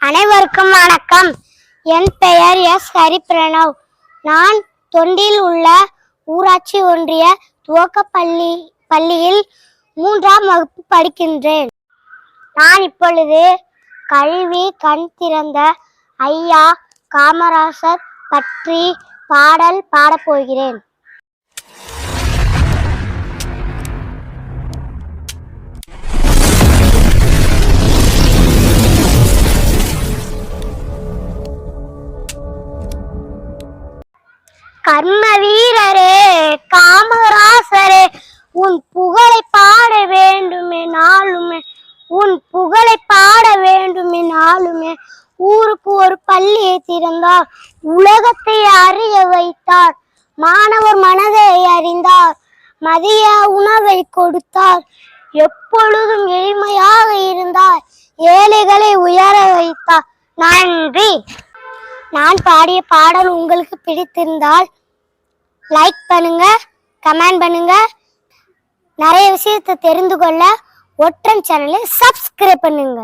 அனைவருக்கும் வணக்கம். என் பெயர் எஸ். ஹரிபிரணவ். நான் தொண்டில் உள்ள ஊராட்சி ஒன்றிய துவக்கப்பள்ளி பள்ளியில் மூன்றாம் வகுப்பு படிக்கின்றேன். நான் இப்பொழுது கல்வி கண் திறந்த ஐயா காமராசர் பற்றி பாடல் பாடப் கர்ம வீரரே காமராசரே உன் புகழை பாட வேண்டுமே நாளுமே உன் புகழை பாட வேண்டுமே நாளுமே. ஊருக்கு ஒரு பள்ளியை திறந்தார் உலகத்தை அறிய வைத்தார் மாணவர் மனதை அறிந்தார் மதிய உணவை கொடுத்தார். எப்பொழுதும் எளிமையாக இருந்தார் ஏழைகளை உயர வைத்தார். நன்றி. நான் பாடிய பாடல் உங்களுக்கு பிடித்திருந்தால் லைக் பண்ணுங்க கமெண்ட் பண்ணுங்க. நிறைய விஷயத்தை தெரிந்து கொள்ள ஒற்றன் சேனலை சப்ஸ்கிரைப் பண்ணுங்க.